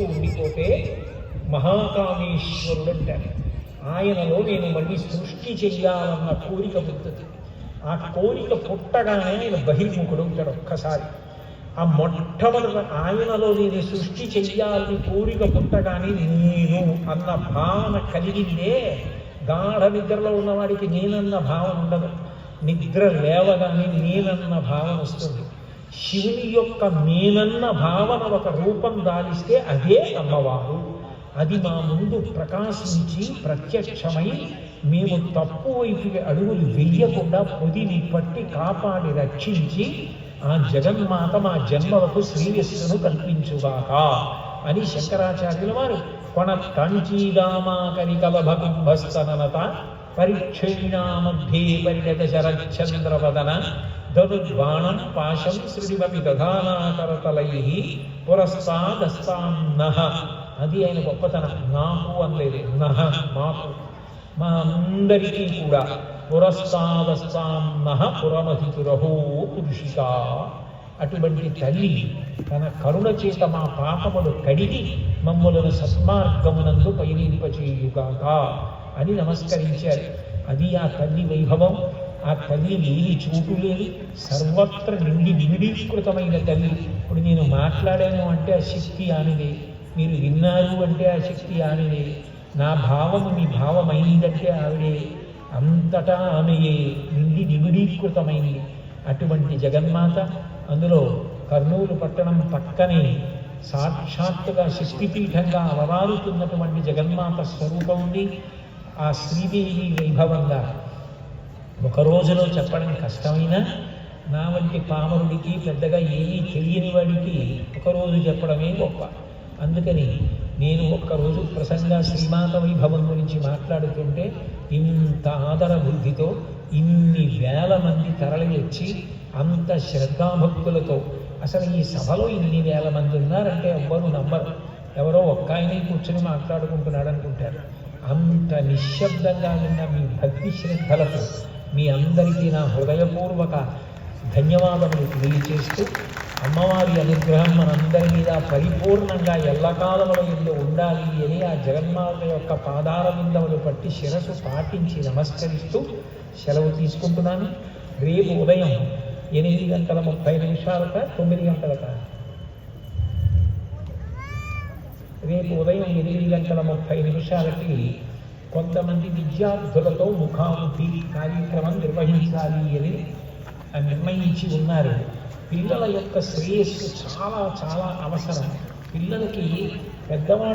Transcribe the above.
మనస్సు ఉండిపోతే మహాకామేశ్వరుడు అంటారు ఆయనలో నేను మళ్ళీ సృష్టి చెయ్యాలన్న కోరిక పుట్టుతుంది ఆ కోరిక పుట్టగానే ఆయన బహిర్ముఖుడు ఉంటాడు ఒక్కసారి. ఆ మొట్టమొదటి ఆయనలో నేను సృష్టి చెయ్యాలని కోరిక పుట్టగానే నేను అన్న భావన కలిగిందే గాఢ నిద్రలో ఉన్నవాడికి నేనన్న భావం ఉండదు. నిద్ర లేవగానే నేనన్న భావన వస్తుంది. శివుని యొక్క మేనన్న భావన ఒక రూపం దాలిస్తే అదే అమ్మవారు. అది మా ముందు ప్రకాశించి ప్రత్యక్షమై మేము తప్పు వైపుకి అడుగులు వెయ్యకుండా పొదిని పట్టి కాపాడి రక్షించి ఆ జగన్మాత మా జన్మలకు శ్రీయస్సును కల్పించుగాక అని శంకరాచార్యుల వారు కొన కాంచీదామాకరి కలభకుంభస్తనత పరిక్షీణా మధ్యే పరిణత శరచంద్రవదన దరుద్బాణం పాశం శ్రీమతి దధానాకరతలై పురస్తాదస్తాం నహ అది ఆయన గొప్పతనం. నాకు అనలేదు. నహ మాకు. మా అందరికీ కూడా పురస్తాదస్తాం నహ పురమధితురహో పురుషిక. అటువంటి తల్లి తన కరుణ చేత మా పాపములు కడిగి మమ్ములను సన్మార్గమునందు పయనింపచేయుగాక అని నమస్కరించారు. అది ఆ తల్లి వైభవం. ఆ తల్లి లేని చోటు లేదు సర్వత్ర నిండి నిండీకృతమైన తల్లి ఇప్పుడు నేను మాట్లాడాను అంటే ఆ శక్తి ఆమెదే మీరు విన్నారు అంటే ఆ శక్తి ఆమెదే నా భావము మీ భావమైందంటే ఆవిడే. అంతటా ఆమెయే నిండి నిమిడీకృతమైంది. అటువంటి జగన్మాత అందులో కర్నూలు పట్టణం పక్కనే సాక్షాత్తుగా శక్తిపీఠంగా అవరారుతున్నటువంటి జగన్మాత స్వరూపం ఉంది. ఆ శ్రీదేవి వైభవంగా. ఒక రోజులో చెప్పడం కష్టమైనా నా వంటి పామరుడికి పెద్దగా ఏమీ తెలియని వాడికి ఒకరోజు చెప్పడమే గొప్ప. అందుకని నేను ఒక్కరోజు ప్రసంగా శ్రీమాత వైభవం గురించి మాట్లాడుతుంటే ఇంత ఆదర బుద్ధితో ఇన్ని వేల మంది తరలి వచ్చి అంత శ్రద్ధాభక్తులతో అసలు ఈ సభలో ఇన్ని వేల మంది ఉన్నారంటే ఎవ్వరు నమ్మరు. ఎవరో ఒక్క ఆయనే కూర్చొని మాట్లాడుకుంటున్నాడు అనుకుంటారు అంత నిశ్శబ్దంగా ఉన్న మీ భక్తి శ్రద్ధలకు మీ అందరికీ నా హృదయపూర్వక ధన్యవాదములు తెలియచేస్తూ అమ్మవారి అనుగ్రహం మనందరి మీద పరిపూర్ణంగా ఎల్లకాలముల ఎందు ఉండాలి అని ఆ జగన్మాత యొక్క పాదాల విందములు పట్టి శిరసు పాటించి నమస్కరిస్తూ సెలవు తీసుకుంటున్నాను. రేపు ఉదయం ఎనిమిది గంటల ముప్పై నిమిషాలక తొమ్మిది గంటలక. రేపు ఉదయం ఎనిమిది గంటల ముప్పై నిమిషాలకి కొంతమంది విద్యార్థులతో ముఖాముఖి కార్యక్రమం నిర్వహించాలి అని నిర్ణయించి ఉన్నారు. పిల్లల యొక్క శ్రేయస్సు చాలా చాలా అవసరం. పిల్లలకి పెద్దవాళ్ళు